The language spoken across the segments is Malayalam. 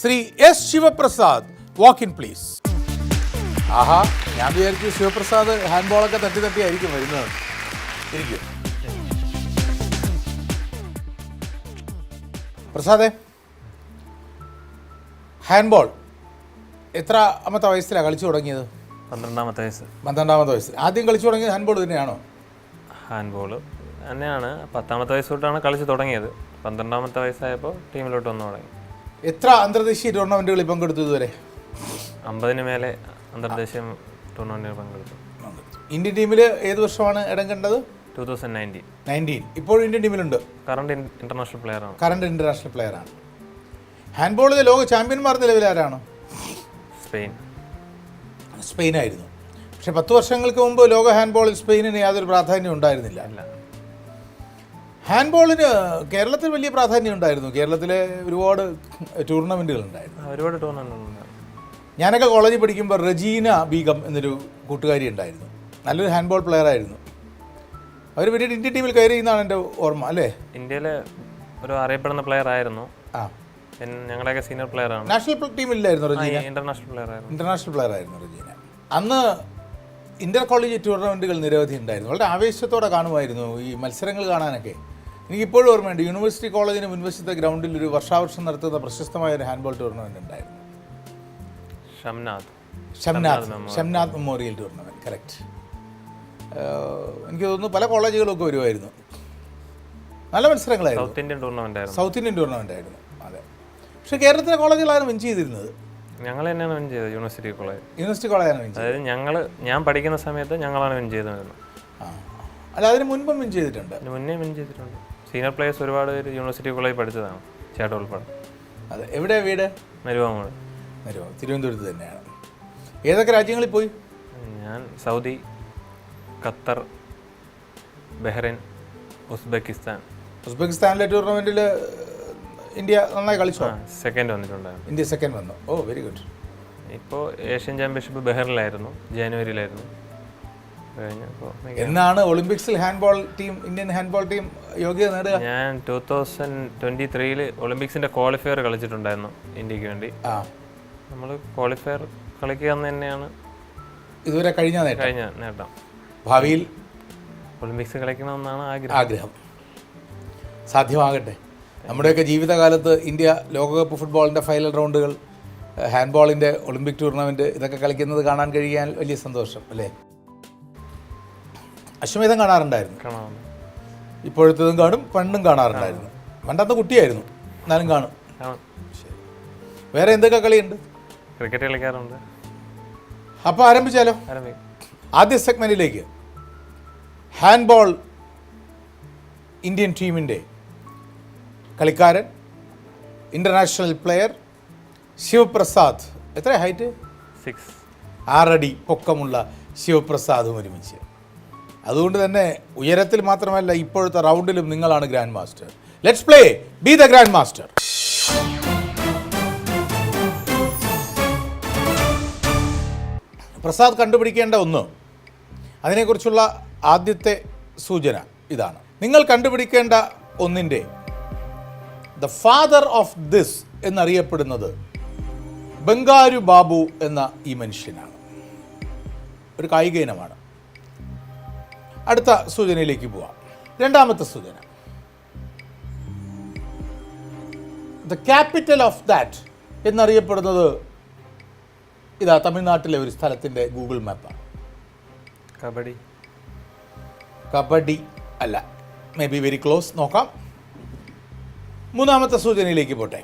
Shri S Sivaprasad walk in please ആഹാ ഞാൻ വിചാരിച്ചു ശിവപ്രസാദ് ഹാൻഡ് ബോളൊക്കെ തട്ടി തട്ടി ആയിരിക്കും വരുന്നത്. ഇരിക്കും. പ്രസാദേ ഹാൻഡ്ബോൾ എത്ര അമ്മത്തെ വയസ്സിലാണ് കളിച്ചു തുടങ്ങിയത്? പന്ത്രണ്ടാമത്തെ വയസ്സ്. പന്ത്രണ്ടാമത്തെ വയസ്സ് ആദ്യം കളിച്ചു തുടങ്ങിയത് ഹാൻഡ്ബോൾ തന്നെയാണോ? ഹാൻഡ് ബോൾ തന്നെയാണ്. പത്താമത്തെ വയസ്സ് തൊട്ടാണ് കളിച്ച് തുടങ്ങിയത്. പന്ത്രണ്ടാമത്തെ വയസ്സായപ്പോൾ ടീമിലോട്ട് വന്നു തുടങ്ങി. എത്ര അന്തർദേശീയ ടൂർണമെന്റുകളിൽ പങ്കെടുത്തു ഇതുവരെ? അമ്പതിന് മേലെ അന്തർദേശീയ ടൂർണമെന്റുകൾ പങ്കെടുത്തു. ഇന്ത്യൻ ടീമിൽ ഏത് വർഷമാണ് ഇടം കണ്ടത്? Two thousand nineteen. നയന്റീൻ ഇപ്പോഴും ഇന്ത്യൻ ടീമിലുണ്ട്? കറണ്ട് ഇന്റർനാഷണൽ പ്ലെയറാണ് കറണ്ട് ഇന്റർനാഷണൽ പ്ലെയറാണ് ഹാൻഡ്ബോളിൽ ലോക ചാമ്പ്യന്മാർ നിലവിൽ ആരാണ്? സ്പെയിൻ. സ്പെയിനായിരുന്നു. പക്ഷേ പത്ത് വർഷങ്ങൾക്ക് മുമ്പ് ലോക ഹാൻഡ്ബോളിൽ സ്പെയിനിന് യാതൊരു പ്രാധാന്യം ഉണ്ടായിരുന്നില്ല. അല്ല ഹാൻഡ്ബോളിന് കേരളത്തിൽ വലിയ പ്രാധാന്യം ഉണ്ടായിരുന്നു. കേരളത്തിലെ ഒരുപാട് ടൂർണമെന്റുകൾ ഉണ്ടായിരുന്നു. ഒരുപാട് ടൂർണമെന്റ് ഞാനൊക്കെ കോളേജിൽ പഠിക്കുമ്പോൾ റജീന ബീഗം എന്നൊരു കൂട്ടുകാരി ഉണ്ടായിരുന്നു. നല്ലൊരു ഹാൻഡ്ബോൾ പ്ലെയർ ആയിരുന്നു. അവർ പിന്നീട് ഇന്ത്യൻ ടീമിൽ കയറി എന്നാണ് എന്റെ ഓർമ്മ അല്ലേ? ഇന്ത്യയിലെ ഒരു അറിയപ്പെടുന്ന പ്ലെയർ ആയിരുന്നു. ആ. ഞങ്ങളുടെയൊക്കെ സീനിയർ ആണ്. നാഷണൽ ടീമില്ലായിരുന്നു റജീന? ഇന്റർനാഷണൽ പ്ലെയർ ആയിരുന്നു. ഇന്റർനാഷണൽ പ്ലെയർ ആയിരുന്നു റജീന. അന്ന് ഇന്റർ കോളേജ് ടൂർണമെന്റുകൾ നിരവധി ഉണ്ടായിരുന്നു. വളരെ ആവേശത്തോടെ കാണുമായിരുന്നു ഈ മത്സരങ്ങൾ കാണാനൊക്കെ. എനിക്കിപ്പോഴും ഓർമ്മയുണ്ട്. യൂണിവേഴ്സിറ്റി കോളേജിന് മുൻവശത്തെ ഗ്രൗണ്ടിൽ ഒരു വർഷാവർഷം നടത്തുന്ന പ്രശസ്തമായ ഒരു ഹാൻഡ്ബോൾ ടൂർണമെന്റ് ഉണ്ടായിരുന്നു. Shamnath. Shamnath. Shamnath memorial tournament correct എനിക്ക് തോന്നുന്നു പല കോളേജുകളൊക്കെ വരുമായിരുന്നു. നല്ല മത്സരങ്ങളായിരുന്നു. സൗത്ത് ഇന്ത്യൻ ടൂർണമെന്റ് ആയിരുന്നു. സൗത്ത് ഇന്ത്യൻ ടൂർണമെന്റ് ആയിരുന്നു. അതെ. പക്ഷേ കേരളത്തിലെ കോളേജുകളാണ് വിൻ ചെയ്തിരുന്നത്. ഞങ്ങൾ തന്നെയാണ് വിൻ ചെയ്തത് യൂണിവേഴ്സിറ്റി കോളേജ് യൂണിവേഴ്സിറ്റി കോളേജാണ് വിൻ ചെയ്തത്. അതായത് ഞങ്ങൾ ഞാൻ പഠിക്കുന്ന സമയത്ത് ഞങ്ങളാണ് വിൻ ചെയ്തത് ആ. അല്ല അതിന് മുൻപും വിൻ ചെയ്തിട്ടുണ്ട്. മുന്നേ വിൻ ചെയ്തിട്ടുണ്ട്. സീനിയർ പ്ലേയേഴ്സ് ഒരുപാട് പേര് യൂണിവേഴ്സിറ്റി കോളേജ് പഠിച്ചതാണ്. ചേട്ടൻ ഉൾപ്പെടെ. അതെ എവിടെ വീട്? മരുവാമോട്. മരുവാ തിരുവനന്തപുരത്ത് തന്നെയാണ്. ഏതൊക്കെ രാജ്യങ്ങളിൽ പോയി? ഞാൻ സൗദി ഖത്തർ ബഹ്റൈൻ ഉസ്ബെക്കിസ്ഥാൻ. ഉസ്ബെക്കിസ്ഥാനിലെ ടൂർണമെന്റിൽ ഇന്ത്യ നന്നായി കളിച്ചു? സെക്കൻഡ് വന്നിട്ടുണ്ടായിരുന്നു. ഇന്ത്യ സെക്കൻഡ് വന്നു. ഓ വെരി ഗുഡ് ഇപ്പോൾ ഏഷ്യൻ ചാമ്പ്യൻഷിപ്പ് ബഹ്റിലായിരുന്നു ജനുവരിയിലായിരുന്നു. എന്നാണ് ഒളിമ്പിക്സിൽ handball team Indian handball team യോഗ്യത നേടുക? ഞാൻ ടൂ തൗസൻഡ് ട്വന്റി ത്രീയിൽ ഒളിമ്പിക്സിന്റെ ക്വാളിഫയർ കളിച്ചിട്ടുണ്ടായിരുന്നു ഇന്ത്യയ്ക്ക് വേണ്ടി. ആ. നമ്മൾ ക്വാളിഫയർ കളിക്കുക എന്ന് തന്നെയാണ് ഇതുവരെ കഴിഞ്ഞ കഴിഞ്ഞ നേട്ടം. ഭാവിയിൽ? ഒളിമ്പിക്സ് കളിക്കണമെന്നാണ് ആഗ്രഹം. ആഗ്രഹം. സാധ്യമാകട്ടെ. നമ്മുടെയൊക്കെ ജീവിതകാലത്ത് ഇന്ത്യ ലോകകപ്പ് ഫുട്ബോളിന്റെ ഫൈനൽ റൗണ്ടുകൾ ഹാൻഡ്ബോളിന്റെ ഒളിമ്പിക് ടൂർണമെന്റ് ഇതൊക്കെ കളിക്കുന്നത് കാണാൻ കഴിയാൻ വലിയ സന്തോഷം അല്ലേ? അശ്വമേധം കാണാറുണ്ടായിരുന്നു. ഇപ്പോഴത്തേതും കാണും പണ്ടും കാണാറുണ്ടായിരുന്നു. പണ്ടത്തെ കുട്ടിയായിരുന്നു എന്നാലും കാണും. വേറെ എന്തൊക്കെ കളിയുണ്ട്? ക്രിക്കറ്റ് കളിക്കാറുണ്ട്. അപ്പോൾ ആരംഭിച്ചാലോ? ആദ്യ സെഗ്മെന്റിലേക്ക്. ഹാൻഡ്ബോൾ ഇന്ത്യൻ ടീമിന്റെ കളിക്കാരൻ ഇന്റർനാഷണൽ പ്ലെയർ ശിവപ്രസാദ്. എത്ര ഹൈറ്റ്? സിക്സ് ആറടി പൊക്കമുള്ള ശിവപ്രസാദും ഒരുമിച്ച്. അതുകൊണ്ട് തന്നെ ഉയരത്തിൽ മാത്രമല്ല ഇപ്പോഴത്തെ റൗണ്ടിലും നിങ്ങളാണ് grand master let's play be the grand master Prasad കണ്ടുപിടിക്കേണ്ട ഒന്ന്. അതിനെക്കുറിച്ചുള്ള ആദ്യത്തെ സൂചന ഇതാണ്. നിങ്ങൾ കണ്ടുപിടിക്കേണ്ട ഒന്നിന്റെ ദ ഫാദർ ഓഫ് ദിസ് എന്നറിയപ്പെടുന്നത് ബംഗാരു ബാബു എന്ന ഈ മനുഷ്യനാണ്. ഒരു കായിക ഇനമാണ്. അടുത്ത സൂചനയിലേക്ക് പോവാം. രണ്ടാമത്തെ സൂചന. ദ ക്യാപിറ്റൽ ഓഫ് ദാറ്റ് എന്നറിയപ്പെടുന്നത് ഇതാ തമിഴ്നാട്ടിലെ ഒരു സ്ഥലത്തിന്റെ ഗൂഗിൾ മാപ്പാണ് കബഡി. കബഡി അല്ല മേ ബി വെരി ക്ലോസ് നോക്കാം. മൂന്നാമത്തെ സൂചനയിലേക്ക് പോട്ടെ.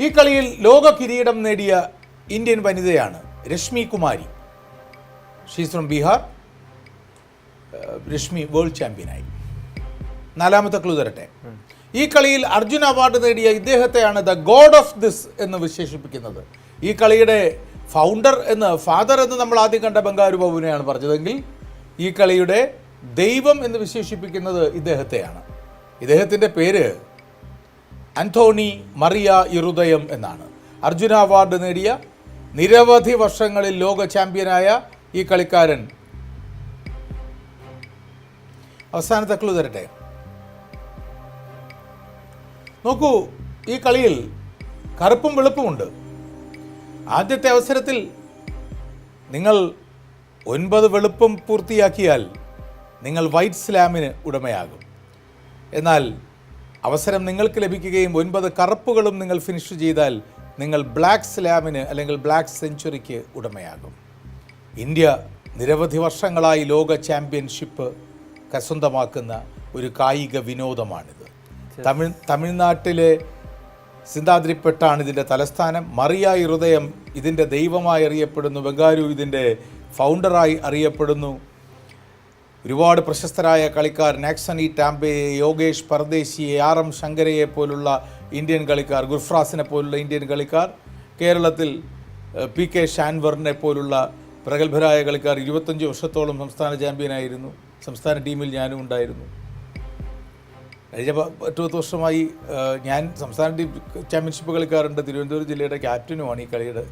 ഈ കളിയിൽ ലോക കിരീടം നേടിയ ഇന്ത്യൻ വനിതയാണ് Rashmi Kumari she's from Bihar Rashmi world ചാമ്പ്യനായി നാലാമത്തെ ക്ലൂ തരട്ടെ. ഈ കളിയിൽ അർജുൻ അവാർഡ് നേടിയ ഇദ്ദേഹത്തെയാണ് ദ ഗോഡ് ഓഫ് ദിസ് എന്ന് വിശേഷിപ്പിക്കുന്നത്. ഈ കളിയുടെ ഫൗണ്ടർ എന്ന് ഫാദർ എന്ന് നമ്മൾ ആദ്യം കണ്ട ബംഗാരു ബാബുവിനെയാണ് പറഞ്ഞതെങ്കിൽ ഈ കളിയുടെ ദൈവം എന്ന് വിശേഷിപ്പിക്കുന്നത് ഇദ്ദേഹത്തെയാണ്. ഇദ്ദേഹത്തിന്റെ പേര് അന്റോണി മറിയ ഇറുദയം എന്നാണ്. അർജുന അവാർഡ് നേടിയ നിരവധി വർഷങ്ങളിൽ ലോക ചാമ്പ്യനായ ഈ കളിക്കാരൻ. അവസാനത്തെ ക്ലൂ തരട്ടെ. നോക്കൂ ഈ കളിയിൽ കറുപ്പും വെളുപ്പുമുണ്ട് ആദ്യത്തെ അവസരത്തിൽ നിങ്ങൾ ഒൻപത് വെളുപ്പും പൂർത്തിയാക്കിയാൽ നിങ്ങൾ വൈറ്റ് സ്ലാമിന് ഉടമയാകും. എന്നാൽ അവസരം നിങ്ങൾക്ക് ലഭിക്കുകയും ഒൻപത് കറുപ്പുകളും നിങ്ങൾ ഫിനിഷ് ചെയ്താൽ നിങ്ങൾ ബ്ലാക്ക് സ്ലാമിന് അല്ലെങ്കിൽ ബ്ലാക്ക് സെഞ്ചുറിക്ക് ഉടമയാകും. ഇന്ത്യ നിരവധി വർഷങ്ങളായി ലോക ചാമ്പ്യൻഷിപ്പ് കസ്വന്തമാക്കുന്ന ഒരു കായിക വിനോദമാണിത്. തമിഴ് തമിഴ്നാട്ടിലെ സിന്ധാദ്രിപ്പെട്ടാണ് ഇതിന്റെ തലസ്ഥാനം. മറിയായി ഹൃദയം ഇതിന്റെ ദൈവമായി അറിയപ്പെടുന്നു. ബംഗാരു ഇതിന്റെ ഫൗണ്ടറായി അറിയപ്പെടുന്നു. ഒരുപാട് പ്രശസ്തരായ കളിക്കാർ നാക്സണി ടാംബെയെ യോഗേഷ് പർദേശിയെ ആർ എം ശങ്കരയെ പോലുള്ള ഇന്ത്യൻ കളിക്കാർ ഗുർഫ്രാസിനെ പോലുള്ള ഇന്ത്യൻ കളിക്കാർ കേരളത്തിൽ പി കെ ഷാൻവറിനെ പോലുള്ള പ്രഗത്ഭരായ കളിക്കാർ ഇരുപത്തഞ്ച് വർഷത്തോളം സംസ്ഥാന ചാമ്പ്യനായിരുന്നു സംസ്ഥാന ടീമിൽ ഞാനും ഉണ്ടായിരുന്നു. കഴിഞ്ഞ പത്തുപത്ത് പത്ത് വർഷമായി ഞാൻ സംസ്ഥാന ടീം ചാമ്പ്യൻഷിപ്പ് കളിക്കാറുണ്ട്. തിരുവനന്തപുരം ജില്ലയുടെ ക്യാപ്റ്റനുമാണ് ഈ കളിയുടെ.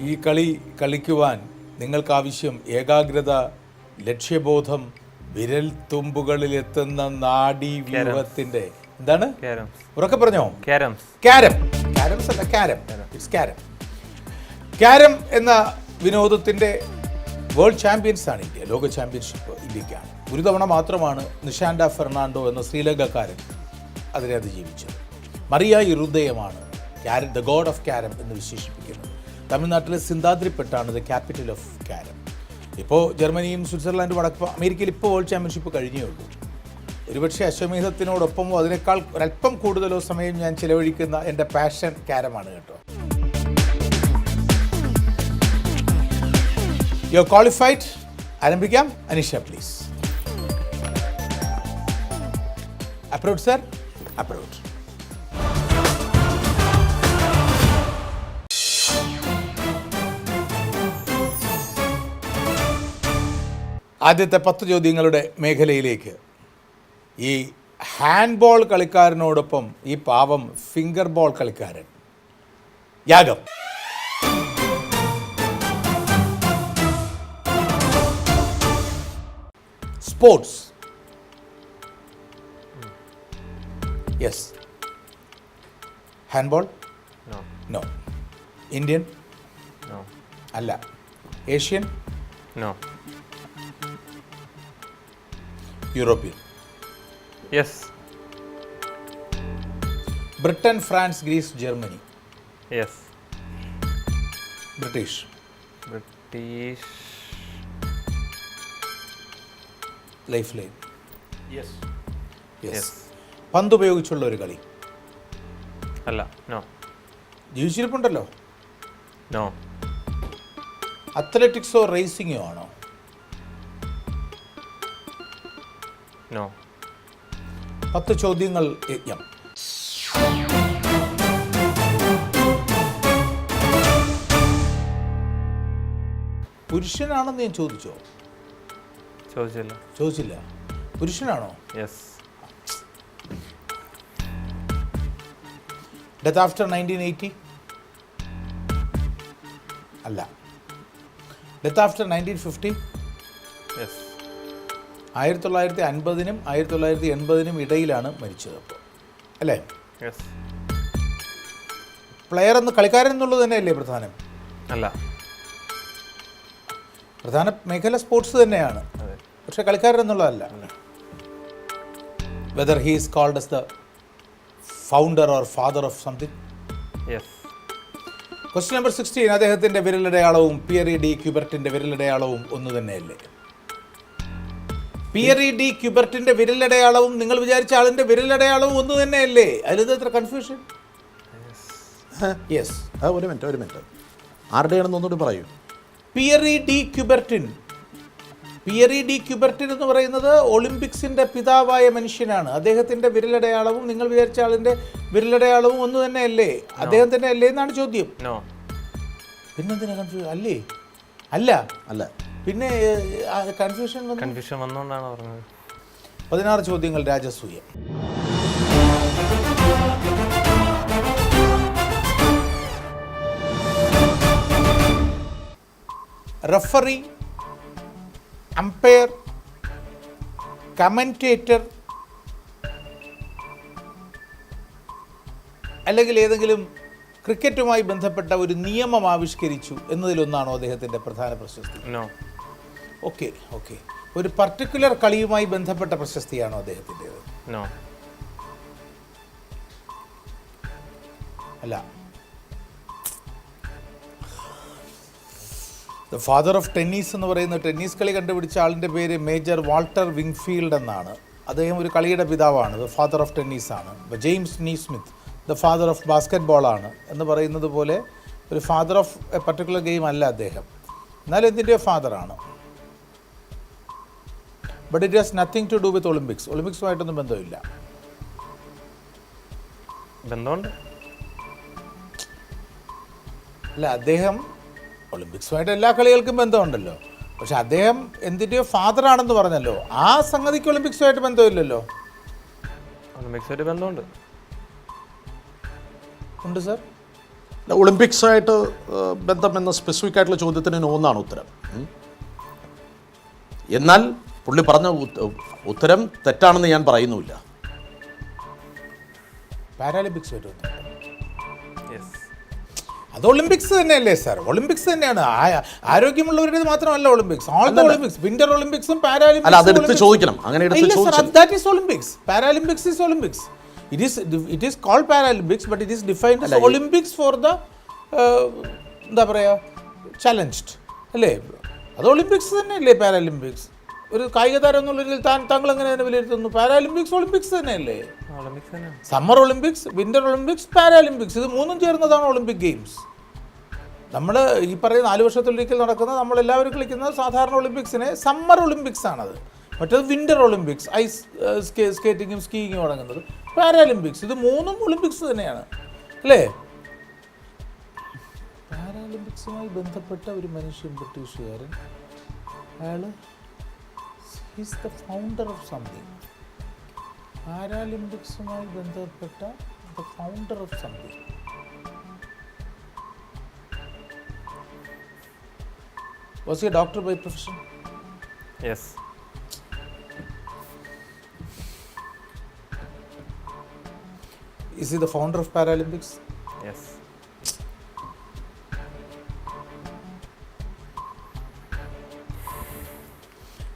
ഈ കളി കളിക്കുവാൻ നിങ്ങൾക്കാവശ്യം ഏകാഗ്രത ലക്ഷ്യബോധം വിരൽ തുമ്പുകളിലെത്തുന്ന നാഡീ വ്യൂഹത്തിന്റെ എന്താണ്? ഉറക്കെ പറഞ്ഞോ? Carrom carrom. ക്യാരംസ് അല്ല ക്യാരം. ഇറ്റ്സ് ക്യാരം ക്യാരം എന്ന വിനോദത്തിന്റെ വേൾഡ് ചാമ്പ്യൻസാണ് ഇന്ത്യ ലോക ചാമ്പ്യൻഷിപ്പ് ഇന്ത്യക്കാണ്. ഒരു തവണ മാത്രമാണ് നിഷാൻഡ ഫെർണാണ്ടോ എന്ന ശ്രീലങ്കക്കാരൻ അതിനെ അതിജീവിച്ചത്. മറിയ ഹൃദയമാണ് carrom the god of carrom എന്ന് വിശേഷിപ്പിക്കുന്നത്. തമിഴ്നാട്ടിലെ സിന്താദ്രിപ്പെട്ടാണ് ദ ക്യാപിറ്റൽ ഓഫ് ക്യാരം. ഇപ്പോൾ ജർമ്മനിയും സ്വിറ്റ്സർലാൻഡും അടക്കം അമേരിക്കയിൽ ഇപ്പോൾ വേൾഡ് ചാമ്പ്യൻഷിപ്പ് കഴിഞ്ഞേ ഉള്ളൂ. ഒരുപക്ഷെ അശ്വമേധത്തിനോടൊപ്പമോ അതിനേക്കാൾ ഒരല്പം കൂടുതലോ സമയം ഞാൻ ചിലവഴിക്കുന്ന എന്റെ പാഷൻ ക്യാരമാണ് കേട്ടോ. യു ക്വാളിഫൈഡ് ആരംഭിക്കാം. Aneesha please approve sir approve ആദ്യത്തെ പത്ത് ചോദ്യങ്ങളുടെ മേഖലയിലേക്ക്. ഈ ഹാൻഡ് ബോൾ കളിക്കാരനോടൊപ്പം ഈ പാവം ഫിംഗർ ബോൾ കളിക്കാരൻ. യാഗം. Sports yes handball no Indian അല്ല. Asian no European yes Britain France Greece Germany yes British British lifeline. Yes yes പന്ത് ഉപയോഗിച്ചുള്ള ഒരു കളി. അല്ല നോ ജീവിച്ചിരിപ്പുണ്ടല്ലോ. നോ അത്ലറ്റിക്സോ റേസിംഗോ ആണോ? നോ പത്ത് ചോദ്യങ്ങൾ യജ്ഞം. പുരുഷനാണെന്ന് ഞാൻ ചോദിച്ചോ? ചോദിച്ചില്ല. ചോദിച്ചില്ല. പുരുഷനാണോ? Yes death after nineteen eighty അല്ല. Death after nineteen fifty yes ആയിരത്തി തൊള്ളായിരത്തി അൻപതിനും ആയിരത്തി തൊള്ളായിരത്തി എൺപതിനും ഇടയിലാണ് മരിച്ചത് അപ്പോൾ അല്ലേ? യെസ് പ്ലെയർ എന്ന് കളിക്കാരൻ എന്നുള്ളത് തന്നെയല്ലേ പ്രധാനം? അല്ല. പ്രധാന മേഖല സ്പോർട്സ് തന്നെയാണ്. പക്ഷെ കളിക്കാരൻ എന്നുള്ളതല്ല whether he's called as the founder or father of something question number sixteen അദ്ദേഹത്തിന്റെ വിരലടയാളവും പിയറി ഡി ക്യൂബർട്ടിന്റെ വിരലടയാളവും ഒന്ന് തന്നെയല്ലേ? പിയറി ഡി ക്യൂബർട്ടിന്റെ വിരലടയാളവും നിങ്ങൾ വിചാരിച്ച ആളിന്റെ വിരലടയാളവും ഒന്ന് തന്നെയല്ലേ? അതിലെന്താ എത്ര കൺഫ്യൂഷൻ യെസ് ഒരു മിനിറ്റ് ഒരു മിനിറ്റ് ആരുടെയാണെന്ന് ഒന്നുകൂടി പറയൂ. Pierre de Coubertin Pierre de Coubertin എന്ന് പറയുന്നത് ഒളിമ്പിക്സിന്റെ പിതാവായ മനുഷ്യനാണ്. അദ്ദേഹത്തിന്റെ വിരലടയാളവും നിങ്ങൾ വിചാരിച്ച ആളിന്റെ വിരലടയാളവും ഒന്ന് തന്നെയല്ലേ? അദ്ദേഹം തന്നെ അല്ലേ എന്നാണ് ചോദ്യം. പിന്നെന്തിനാ കൺഫ്യൂഷൻ അല്ലേ? അല്ല. അല്ല. പിന്നെ കൺഫ്യൂഷൻ കൺഫ്യൂഷൻ വന്നുകൊണ്ടാണ് പറഞ്ഞത്. പതിനാറ് ചോദ്യങ്ങൾ രാജസൂയ. റഫറി അമ്പയർ കമന്റേറ്റർ അല്ലെങ്കിൽ ഏതെങ്കിലും ക്രിക്കറ്റുമായി ബന്ധപ്പെട്ട ഒരു നിയമം ആവിഷ്കരിച്ചു എന്നതിലൊന്നാണോ അദ്ദേഹത്തിന്റെ പ്രധാന പ്രശസ്തി? ഓക്കെ ഓക്കെ ഒരു പർട്ടിക്കുലർ കളിയുമായി ബന്ധപ്പെട്ട പ്രശസ്തിയാണോ അദ്ദേഹത്തിന്റേത്? നോ അല്ല. ദ ഫാദർ ഓഫ് ടെന്നീസ് എന്ന് പറയുന്ന ടെന്നീസ് കളി കണ്ടുപിടിച്ച ആളിന്റെ പേര് മേജർ വാൾട്ടർ വിങ്ഫീൽഡ് എന്നാണ്. അദ്ദേഹം ഒരു കളിയുടെ പിതാവാണ്. ദ ഫാദർ ഓഫ് ടെന്നീസ് ആണ്. James Naismith the father of basket ബോളാണ് എന്ന് പറയുന്നത് പോലെ ഒരു father of a particular game അല്ല അദ്ദേഹം. എന്നാലും എന്തിന്റെയോ ഫാദറാണ് but it has nothing to do with Olympics ഒളിമ്പിക്സുമായിട്ടൊന്നും ബന്ധമില്ല. ബന്ധമുണ്ട്? അല്ല അദ്ദേഹം ഒളിമ്പിക്സുമായിട്ട് എല്ലാ കളികൾക്കും ബന്ധമുണ്ടല്ലോ. പക്ഷെ അദ്ദേഹം എന്തിന്റെയോ ഫാദറാണെന്ന് പറഞ്ഞല്ലോ. ആ സംഗതിക്ക് ഒളിമ്പിക്സുമായിട്ട് ബന്ധമില്ലല്ലോ. ഒളിമ്പിക്സുമായിട്ട് ബന്ധമുണ്ട്. ഉണ്ട് സാർ? അല്ല, ഒളിമ്പിക്സായിട്ട് ബന്ധം എന്ന സ്പെസിഫിക് ആയിട്ടുള്ള ചോദ്യത്തിന് നോ എന്നാണ് ഉത്തരം. എന്നാൽ പുള്ളി പറഞ്ഞ ഉത്തരം തെറ്റാണെന്ന് ഞാൻ പറയുന്നുമില്ല. പാരാലിമ്പിക്സുമായിട്ട് അത് ഒളിമ്പിക്സ് തന്നെയല്ലേ സാർ ഒളിമ്പിക്സ് തന്നെയാണ്. ആരോഗ്യമുള്ളവരുടെ ആരോഗ്യമുള്ളവരുടേത് മാത്രമല്ല Olympics all the Olympics winter ഒളിമ്പിക്സും അല്ല, അതെടുത്ത് ചോദിക്കണം. അങ്ങനെ that is Olympics Paralympics is Olympics it is it is call Paralympics but it is defined Olympics for the എന്താ പറയുക ചലഞ്ച്ഡ് അല്ലേ? അത് ഒളിമ്പിക്സ് തന്നെയല്ലേ പാരാലിമ്പിക്സ് ഒരു കായിക താരം എന്നുള്ള രീതിയിൽ താൻ താങ്കൾ എങ്ങനെ തന്നെ വിലയിരുത്തുന്നു. പാരാലിമ്പിക്സ് ഒളിമ്പിക്സ് തന്നെയല്ലേ? ഒളിമ്പിക്സ് തന്നെയാണ്. Summer Olympics winter Olympics Paralympics ഇത് മൂന്നും ചേർന്നതാണ് ഒളിമ്പിക് ഗെയിംസ് നമ്മൾ ഈ പറയുന്ന നാല് വർഷത്തിലൊരിക്കൽ നടക്കുന്ന നമ്മളെല്ലാവരും കളിക്കുന്ന സാധാരണ ഒളിമ്പിക്സിനെ സമ്മർ ഒളിമ്പിക്സ് ആണത്. മറ്റേത് വിന്റർ ഒളിമ്പിക്സ് ഐസ് സ്കേ സ്കേറ്റിങ്ങും സ്കീയിങ്ങും അടങ്ങുന്നത്. പാരാലിമ്പിക്സ് ഇത് മൂന്നും ഒളിമ്പിക്സ് തന്നെയാണ്. അല്ലേ? പാരാലിമ്പിക്സുമായി ബന്ധപ്പെട്ട ഒരു മനുഷ്യൻ ബ്രിട്ടീഷുകാരൻ അയാൾ he's the founder of something പാരാലിമ്പിക്സുമായി ബന്ധപ്പെട്ട the founder of something was a doctor by profession? Yes Is he the founder of Paralympics? Yes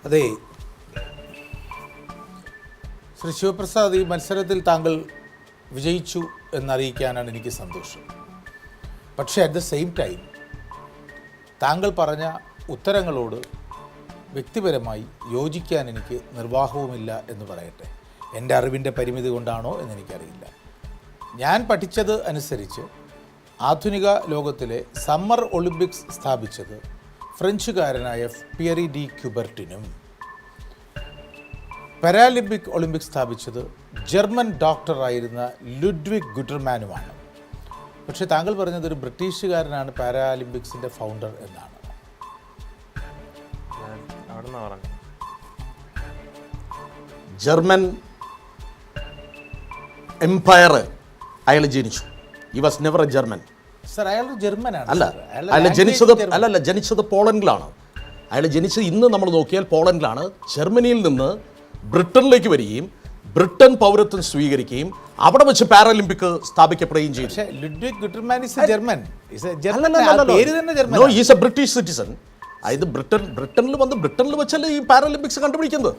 അതെ ശ്രീ ശിവപ്രസാദ് ഈ മത്സരത്തിൽ താങ്കൾ വിജയിച്ചു എന്നറിയിക്കാനാണ് എനിക്ക് സന്തോഷം പക്ഷേ അറ്റ് ദ സെയിം ടൈം താങ്കൾ പറഞ്ഞ ഉത്തരങ്ങളോട് വ്യക്തിപരമായി യോജിക്കാൻ എനിക്ക് നിർവാഹവുമില്ല എന്ന് പറയട്ടെ. എന്റെ അറിവിന്റെ പരിമിതി കൊണ്ടാണോ എന്നെനിക്കറിയില്ല. ഞാൻ പഠിച്ചത് അനുസരിച്ച് ആധുനിക ലോകത്തിലെ സമ്മർ ഒളിമ്പിക്സ് സ്ഥാപിച്ചത് ഫ്രഞ്ചുകാരനായ പിയറി ഡി ക്യുബർട്ടിനും. പാരാലിമ്പിക് ഒളിമ്പിക്സ് സ്ഥാപിച്ചത് ജർമ്മൻ ഡോക്ടറായിരുന്ന ലുഡ്വിക് ഗുഡർമാനുമാണ് പക്ഷേ താങ്കൾ പറഞ്ഞത് ഒരു ബ്രിട്ടീഷുകാരനാണ് പാരാലിമ്പിക്സിന്റെ ഫൗണ്ടർ എന്നാണ്. ജർമ്മൻ എംപയർ അയാൾ ജനിച്ചു. He was never a German sir അയാൾ ജർമ്മനാണ് അല്ല അയാൾ ജനിച്ചത് ജർമ്മൻ. അല്ലല്ല ജനിച്ചത് പോളണ്ടിലാണ്. അയാൾ ജനിച്ചത് ഇന്ന് നമ്മൾ നോക്കിയാൽ പോളണ്ടിലാണ്. ജർമ്മനിയിൽ നിന്ന് ബ്രിട്ടനിലേക്ക് വരികയും ബ്രിട്ടൻ പൗരത്വം സ്വീകരിക്കുകയും അവിടെ വെച്ച് പാരാലിമ്പിക് സ്ഥാപിക്കപ്പെടുകയും ചെയ്തു. എ ബ്രിട്ടീഷ് സിറ്റിസൺ അതായത് ബ്രിട്ടൻ ബ്രിട്ടനിൽ വന്ന് ബ്രിട്ടനിൽ വെച്ചല്ലേ ഈ പാരാലിമ്പിക്സ് കണ്ടുപിടിക്കുന്നത്?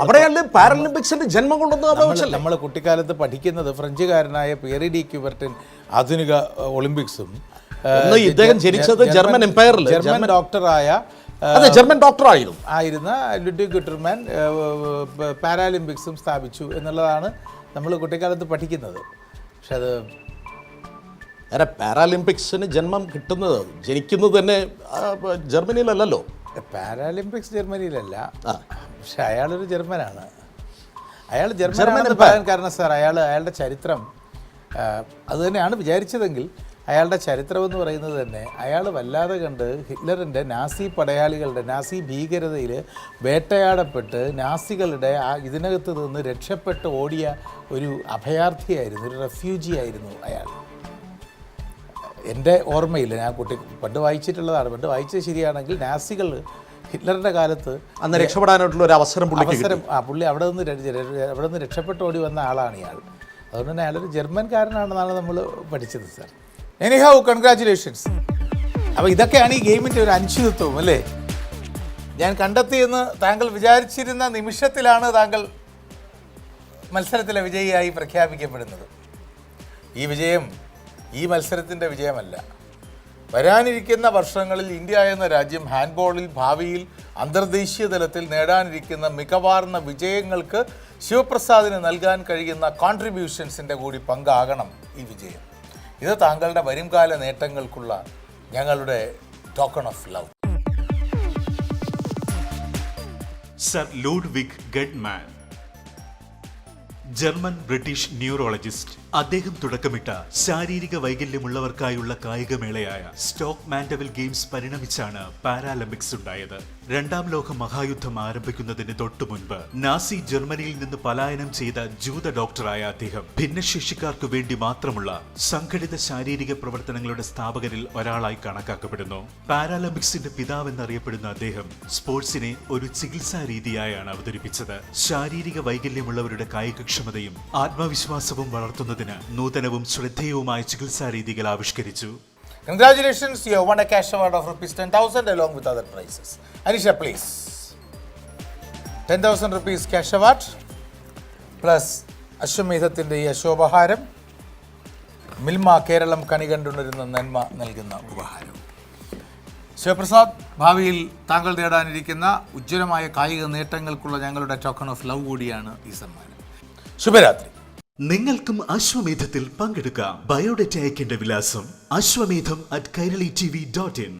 അവിടെയല്ലേ പാരാലിമ്പിക്സിന്റെ ജന്മം കൊണ്ടൊന്നും നമ്മൾ കുട്ടിക്കാലത്ത് പഠിക്കുന്നത് ഫ്രഞ്ചുകാരനായ പിയറി ഡി ക്യൂബർട്ടൻ ആധുനിക ഒളിമ്പിക്സും ഇദ്ദേഹം ജനിച്ചത് ജർമ്മൻ എംപയറിൽ, ജർമ്മൻ ഡോക്ടറായ അതെ ജർമ്മൻ ഡോക്ടർ ആയിരുന്നു ആയിരുന്ന ലുഡി ഗുട്ടർമാൻ പാരാലിമ്പിക്സും സ്ഥാപിച്ചു എന്നുള്ളതാണ് നമ്മൾ കുട്ടിക്കാലത്ത് പഠിക്കുന്നത്. പക്ഷെ അത് നേരെ പാരാലിമ്പിക്സിന് ജന്മം കിട്ടുന്നത് ജനിക്കുന്നത് തന്നെ ജർമ്മനിയിലല്ലല്ലോ? പാരാലിമ്പിക്സ് ജർമ്മനിയിലല്ല. ആ. പക്ഷെ അയാളൊരു ജർമ്മനാണ്. അയാൾ ജർമ്മൻ ജർമ്മനാണെന്ന്. പറയാൻ കാരണം സാർ അയാൾ അയാളുടെ ചരിത്രം അത് തന്നെയാണ് വിചാരിച്ചതെങ്കിൽ അയാളുടെ ചരിത്രം എന്ന് പറയുന്നത് തന്നെ അയാൾ വല്ലാതെ കണ്ട് ഹിറ്റ്ലറിന്റെ നാസി പടയാളികളുടെ നാസി ഭീകരതയിൽ വേട്ടയാടപ്പെട്ട് നാസികളുടെ ആ ഇതിനകത്ത് നിന്ന് രക്ഷപ്പെട്ട് ഓടിയ ഒരു അഭയാർത്ഥിയായിരുന്നു ഒരു റെഫ്യൂജി ആയിരുന്നു അയാൾ. എന്റെ ഓർമ്മയില്ല ഞാൻ കുട്ടി പണ്ട് വായിച്ചിട്ടുള്ളതാണ്. പണ്ട് വായിച്ചത് ശരിയാണെങ്കിൽ നാസികൾ ഹിറ്റ്ലറിന്റെ കാലത്ത് അന്ന് രക്ഷപ്പെടാനായിട്ടുള്ള ഒരു അവസരം അവസരം ആ പുള്ളി അവിടെ നിന്ന് അവിടെ നിന്ന് രക്ഷപ്പെട്ട് ഓടി വന്ന ആളാണ് ഇയാൾ. അതുകൊണ്ട് തന്നെ അയാളൊരു ജർമ്മൻകാരനാണെന്നാണ് നമ്മൾ പഠിച്ചത് സാർ. എനി ഹാവ് കൺഗ്രാചുലേഷൻസ് അപ്പോൾ ഇതൊക്കെയാണ് ഈ ഗെയിമിന്റെ ഒരു അനിശ്ചിതത്വം അല്ലേ? ഞാൻ കണ്ടെത്തിയെന്ന് താങ്കൾ വിചാരിച്ചിരുന്ന നിമിഷത്തിലാണ് താങ്കൾ മത്സരത്തിലെ വിജയിയായി പ്രഖ്യാപിക്കപ്പെടുന്നത്. ഈ വിജയം ഈ മത്സരത്തിന്റെ വിജയമല്ല. വരാനിരിക്കുന്ന വർഷങ്ങളിൽ ഇന്ത്യ എന്ന രാജ്യം ഹാൻഡ്ബോളിൽ ഭാവിയിൽ അന്തർദേശീയ തലത്തിൽ നേടാനിരിക്കുന്ന മികവാർന്ന വിജയങ്ങൾക്ക് ശിവപ്രസാദിന് നൽകാൻ കഴിയുന്ന കോൺട്രിബ്യൂഷൻസിന്റെ കൂടി പങ്കാകണം ഈ വിജയം. ഇത് താങ്കളുടെ വരുംകാല നേട്ടങ്ങൾക്കുള്ള ഞങ്ങളുടെ token of love sir Lud Ludwig Guttmann German British neurologist അദ്ദേഹം തുടക്കമിട്ട ശാരീരിക വൈകല്യമുള്ളവർക്കായുള്ള കായികമേളയായ സ്റ്റോക്ക് മാൻഡവിൽ ഗെയിംസ് പരിണമിച്ചാണ് പാരാലിമ്പിക്സ് ഉണ്ടായത്. രണ്ടാം ലോക മഹായുദ്ധം ആരംഭിക്കുന്നതിന് തൊട്ടു മുൻപ് നാസി ജർമ്മനിയിൽ നിന്ന് പലായനം ചെയ്ത ജൂത ഡോക്ടറായ അദ്ദേഹം ഭിന്നശേഷിക്കാർക്കു വേണ്ടി മാത്രമുള്ള സംഘടിത ശാരീരിക പ്രവർത്തനങ്ങളുടെ സ്ഥാപകരിൽ ഒരാളായി കണക്കാക്കപ്പെടുന്നു. പാരാലിമ്പിക്സിന്റെ പിതാവെന്നറിയപ്പെടുന്ന അദ്ദേഹം സ്പോർട്സിനെ ഒരു ചികിത്സാ രീതിയായാണ് അവതരിപ്പിച്ചത്. ശാരീരിക വൈകല്യമുള്ളവരുടെ കായികക്ഷമതയും ആത്മവിശ്വാസവും വളർത്തുന്നതിന് നൂതനവും ശ്രദ്ധേയവുമായ ചികിത്സാ രീതികൾ ആവിഷ്കരിച്ചു. Congratulations, you have won a cash award of rupees 10,000 along with other prizes. Anisha, please. 10,000 rupees cash award plus അശ്വമേധത്തിന്റെ ഈ അശോപഹാരം മിൽമ കേരളം കണി കണ്ടുണരുന്ന നന്മ നൽകുന്ന ഉപഹാരം. ശിവപ്രസാദ് ഭാവിയിൽ താങ്കൾ നേടാനിരിക്കുന്ന ഉജ്ജ്വലമായ കായിക നേട്ടങ്ങൾക്കുള്ള ഞങ്ങളുടെ ടോക്കൺ ഓഫ് ലവ് കൂടിയാണ് ഈ സമ്മാനം. ശുഭരാത്രി. നിങ്ങൾക്കും അശ്വമേധത്തിൽ പങ്കെടുക്കാം. ബയോഡേറ്റ അയക്കേണ്ട വിലാസം Ashwamedham at Kairali T V dot in